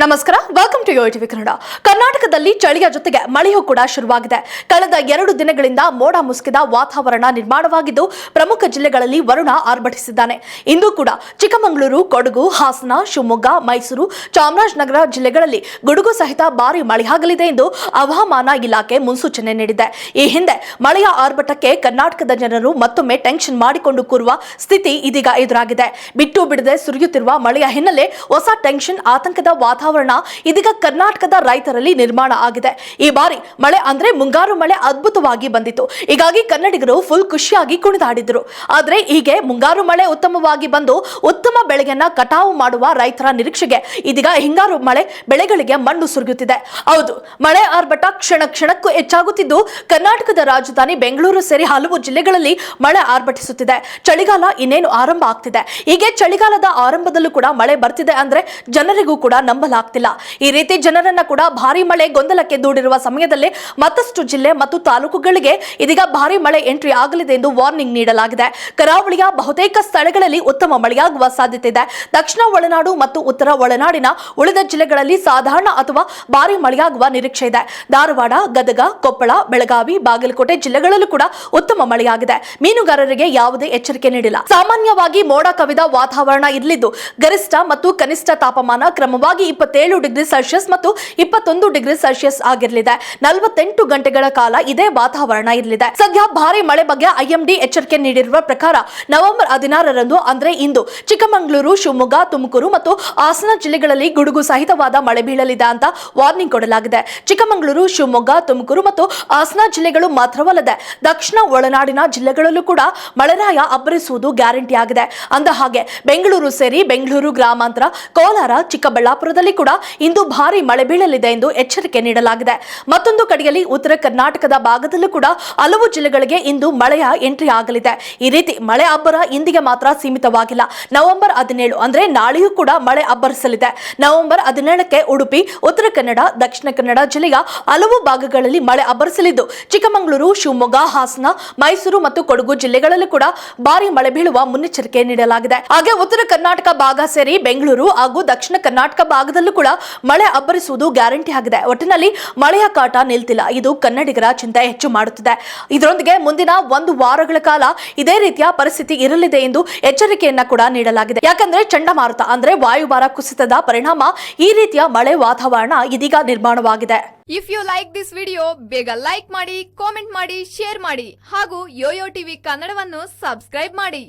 ನಮಸ್ಕಾರ welcome to Yo TV Kannada. ಕರ್ನಾಟಕದಲ್ಲಿ ಚಳಿಯ ಜೊತೆಗೆ ಮಳೆಯೂ ಕೂಡ ಶುರುವಾಗಿದೆ. ಕಳೆದ ಎರಡು ದಿನಗಳಿಂದ ಮೋಡ ಮುಸುಕಿದ ವಾತಾವರಣ ನಿರ್ಮಾಣವಾಗಿದ್ದು, ಪ್ರಮುಖ ಜಿಲ್ಲೆಗಳಲ್ಲಿ ವರುಣ ಆರ್ಭಟಿಸಿದ್ದಾನೆ. ಇಂದು ಕೂಡ ಚಿಕ್ಕಮಗಳೂರು, ಕೊಡಗು, ಹಾಸನ, ಶಿವಮೊಗ್ಗ, ಮೈಸೂರು, ಚಾಮರಾಜನಗರ ಜಿಲ್ಲೆಗಳಲ್ಲಿ ಗುಡುಗು ಸಹಿತ ಭಾರಿ ಮಳೆಯಾಗಲಿದೆ ಎಂದು ಹವಾಮಾನ ಇಲಾಖೆ ಮುನ್ಸೂಚನೆ ನೀಡಿದೆ. ಈ ಹಿಂದೆ ಮಳೆಯ ಆರ್ಭಟಕ್ಕೆ ಕರ್ನಾಟಕದ ಜನರು ಮತ್ತೊಮ್ಮೆ ಟೆನ್ಷನ್ ಮಾಡಿಕೊಂಡು ಕೂರುವ ಸ್ಥಿತಿ ಇದೀಗ ಎದುರಾಗಿದೆ. ಬಿಟ್ಟು ಬಿಡದೆ ಸುರಿಯುತ್ತಿರುವ ಮಳೆಯ ಹಿನ್ನೆಲೆ ಹೊಸ ಟೆನ್ಷನ್, ಆತಂಕದ ವಾತಾವರಣ ಇದೀಗ ಕರ್ನಾಟಕದ ರೈತರಲ್ಲಿ ನಿರ್ಮಾಣ ಆಗಿದೆ. ಈ ಬಾರಿ ಮಳೆ ಅಂದ್ರೆ ಮುಂಗಾರು ಮಳೆ ಅದ್ಭುತವಾಗಿ ಬಂದಿತ್ತು. ಹೀಗಾಗಿ ಕನ್ನಡಿಗರು ಫುಲ್ ಖುಷಿಯಾಗಿ ಕುಣಿದಾಡಿದ್ರು. ಆದ್ರೆ ಹೀಗೆ ಮುಂಗಾರು ಮಳೆ ಉತ್ತಮವಾಗಿ ಬಂದು ಉತ್ತಮ ಬೆಳೆಯನ್ನ ಕಟಾವು ಮಾಡುವ ರೈತರ ನಿರೀಕ್ಷೆಗೆ ಇದೀಗ ಹಿಂಗಾರು ಮಳೆ ಬೆಳೆಗಳಿಗೆ ಮಣ್ಣು ಸುರಿಯುತ್ತಿದೆ. ಹೌದು, ಮಳೆ ಆರ್ಭಟ ಕ್ಷಣ ಕ್ಷಣಕ್ಕೂ ಹೆಚ್ಚಾಗುತ್ತಿದ್ದು ಕರ್ನಾಟಕದ ರಾಜಧಾನಿ ಬೆಂಗಳೂರು ಸೇರಿ ಹಲವು ಜಿಲ್ಲೆಗಳಲ್ಲಿ ಮಳೆ ಆರ್ಭಟಿಸುತ್ತಿದೆ. ಚಳಿಗಾಲ ಇನ್ನೇನು ಆರಂಭ ಆಗ್ತಿದೆ. ಹೀಗೆ ಚಳಿಗಾಲದ ಆರಂಭದಲ್ಲೂ ಕೂಡ ಮಳೆ ಬರ್ತಿದೆ ಅಂದ್ರೆ ಜನರಿಗೂ ಕೂಡ ನಂಬಲಾಗ್ತಿಲ್ಲ ಈ ರೀತಿ ಜನರನ್ನ ಕೂಡ ಭಾರಿ ಮಳೆ ಗೊಂದಲಕ್ಕೆ ದೂಡಿರುವ ಸಮಯದಲ್ಲಿ ಮತ್ತಷ್ಟು ಜಿಲ್ಲೆ ಮತ್ತು ತಾಲೂಕುಗಳಿಗೆ ಇದೀಗ ಭಾರಿ ಮಳೆ ಎಂಟ್ರಿ ಆಗಲಿದೆ ಎಂದು ವಾರ್ನಿಂಗ್ ನೀಡಲಾಗಿದೆ. ಕರಾವಳಿಯ ಬಹುತೇಕ ಸ್ಥಳಗಳಲ್ಲಿ ಉತ್ತಮ ಮಳೆಯಾಗುವ ಸಾಧ್ಯತೆ ಇದೆ. ದಕ್ಷಿಣ ಒಳನಾಡು ಮತ್ತು ಉತ್ತರ ಒಳನಾಡಿನ ಉಳಿದ ಜಿಲ್ಲೆಗಳಲ್ಲಿ ಸಾಧಾರಣ ಅಥವಾ ಭಾರಿ ಮಳೆಯಾಗುವ ನಿರೀಕ್ಷೆ ಇದೆ. ಧಾರವಾಡ, ಗದಗ, ಕೊಪ್ಪಳ, ಬೆಳಗಾವಿ, ಬಾಗಲಕೋಟೆ ಜಿಲ್ಲೆಗಳಲ್ಲೂ ಕೂಡ ಉತ್ತಮ ಮಳೆಯಾಗಿದೆ. ಮೀನುಗಾರರಿಗೆ ಯಾವುದೇ ಎಚ್ಚರಿಕೆ ನೀಡಿಲ್ಲ. ಸಾಮಾನ್ಯವಾಗಿ ಮೋಡ ಕವಿದ ವಾತಾವರಣ ಇರಲಿದ್ದು ಗರಿಷ್ಠ ಮತ್ತು ಕನಿಷ್ಠ ತಾಪಮಾನ ಕ್ರಮವಾಗಿ ಇಪ್ಪತ್ತೇಳು ಡಿಗ್ರಿ ಸೆಲ್ಸಿಯಸ್ ಮತ್ತು ಇಪ್ಪತ್ತೊಂದು ಡಿಗ್ರಿ ಸೆಲ್ಸಿಯಸ್ ಆಗಿರಲಿದೆ. ನಲವತ್ತೆಂಟು ಗಂಟೆಗಳ ಕಾಲ ಇದೇ ವಾತಾವರಣ ಇರಲಿದೆ. ಸದ್ಯ ಭಾರಿ ಮಳೆ ಬಗ್ಗೆ ಐಎಂಡಿ ಎಚ್ಚರಿಕೆ ನೀಡಿರುವ ಪ್ರಕಾರ ನವೆಂಬರ್ ಹದಿನಾರರಂದು, ಅಂದ್ರೆ ಇಂದು, ಚಿಕ್ಕಮಗಳೂರು, ಶಿವಮೊಗ್ಗ, ತುಮಕೂರು ಮತ್ತು ಹಾಸನ ಜಿಲ್ಲೆಗಳಲ್ಲಿ ಗುಡುಗು ಸಹಿತವಾದ ಮಳೆ ಬೀಳಲಿದೆ ಅಂತ ವಾರ್ನಿಂಗ್ ಕೊಡಲಾಗಿದೆ. ಚಿಕ್ಕಮಗಳೂರು, ಶಿವಮೊಗ್ಗ, ತುಮಕೂರು ಮತ್ತು ಹಾಸನ ಜಿಲ್ಲೆಗಳು ಮಾತ್ರವಲ್ಲದೆ ದಕ್ಷಿಣ ಒಳನಾಡಿನ ಜಿಲ್ಲೆಗಳಲ್ಲೂ ಕೂಡ ಮಳೆರಾಯ ಅಬ್ಬರಿಸುವುದು ಗ್ಯಾರಂಟಿ ಆಗಿದೆ ಅಂದ ಹಾಗೆ, ಬೆಂಗಳೂರು ಸೇರಿ ಬೆಂಗಳೂರು ಗ್ರಾಮಾಂತರ, ಕೋಲಾರ, ಚಿಕ್ಕಬಳ್ಳಾಪುರದಲ್ಲಿ ಕೂಡ ಇಂದು ಭಾರಿ ಮಳೆ ಬೀಳಲಿದೆ ಎಂದು ಎಚ್ಚರಿಕೆ ನೀಡಲಾಗಿದೆ. ಮತ್ತೊಂದು ಕಡೆಯಲ್ಲಿ ಉತ್ತರ ಕರ್ನಾಟಕದ ಭಾಗದಲ್ಲೂ ಕೂಡ ಹಲವು ಜಿಲ್ಲೆಗಳಿಗೆ ಇಂದು ಮಳೆಯ ಎಂಟ್ರಿ ಆಗಲಿದೆ. ಈ ರೀತಿ ಮಳೆ ಅಬ್ಬರ ಇಂದಿಗೆ ಮಾತ್ರ ಸೀಮಿತವಾಗಿಲ್ಲ. ನವೆಂಬರ್ ಹದಿನೇಳು ಅಂದ್ರೆ ನಾಳೆಯೂ ಕೂಡ ಮಳೆ ಅಬ್ಬರಿಸಲಿದೆ. ನವೆಂಬರ್ ಹದಿನೇಳಕ್ಕೆ ಉಡುಪಿ, ಉತ್ತರ ಕನ್ನಡ, ದಕ್ಷಿಣ ಕನ್ನಡ ಜಿಲ್ಲೆಯ ಹಲವು ಭಾಗಗಳಲ್ಲಿ ಮಳೆ ಅಬ್ಬರಿಸಲಿದ್ದು, ಚಿಕ್ಕಮಗಳೂರು, ಶಿವಮೊಗ್ಗ, ಹಾಸನ, ಮೈಸೂರು ಮತ್ತು ಕೊಡಗು ಜಿಲ್ಲೆಗಳಲ್ಲೂ ಕೂಡ ಭಾರಿ ಮಳೆ ಬೀಳುವ ಮುನ್ನೆಚ್ಚರಿಕೆ ನೀಡಲಾಗಿದೆ. ಹಾಗೆ ಉತ್ತರ ಕರ್ನಾಟಕ ಭಾಗ ಸೇರಿ ಬೆಂಗಳೂರು ಹಾಗೂ ದಕ್ಷಿಣ ಕರ್ನಾಟಕ ಭಾಗದಲ್ಲೂ ಕೂಡ ಮಳೆ ಅಬ್ಬರಿಸುವುದು ಗ್ಯಾರಂಟಿ ಆಗಿದೆ. ಒಟ್ಟಿನಲ್ಲಿ ಮಳೆಯ ಕಾಟ ನಿಲ್ತಿಲ್ಲ. ಇದು ಕನ್ನಡಿಗರ ಚಿಂತೆ ಹೆಚ್ಚು ಮಾಡುತ್ತಿದೆ. ಇದರೊಂದಿಗೆ ಮುಂದಿನ ಒಂದು ವಾರಗಳ ಕಾಲ ಇದೇ ರೀತಿಯ ಪರಿಸ್ಥಿತಿ ಇರಲಿದೆ ಎಂದು ಎಚ್ಚರಿಕೆಯನ್ನ ಕೂಡ ನೀಡಲಾಗಿದೆ. ಯಾಕಂದ್ರೆ ಚಂಡಮಾರುತ ಅಂದ್ರೆ ವಾಯುಭಾರ ಕುಸಿತದ ಪರಿಣಾಮ ಈ ರೀತಿಯ ಮಳೆ ವಾತಾವರಣ ಇದೀಗ ನಿರ್ಮಾಣವಾಗಿದೆ. If you like this video ಬೇಗ ಲೈಕ್ ಮಾಡಿ ಕಾಮೆಂಟ್ ಮಾಡಿ ಶೇರ್ ಮಾಡಿ ಹಾಗೂ ಯೋಯೋ ಟಿವಿ ಕನ್ನಡವನ್ನು ಸಬ್ಸ್ಕ್ರೈಬ್ ಮಾಡಿ.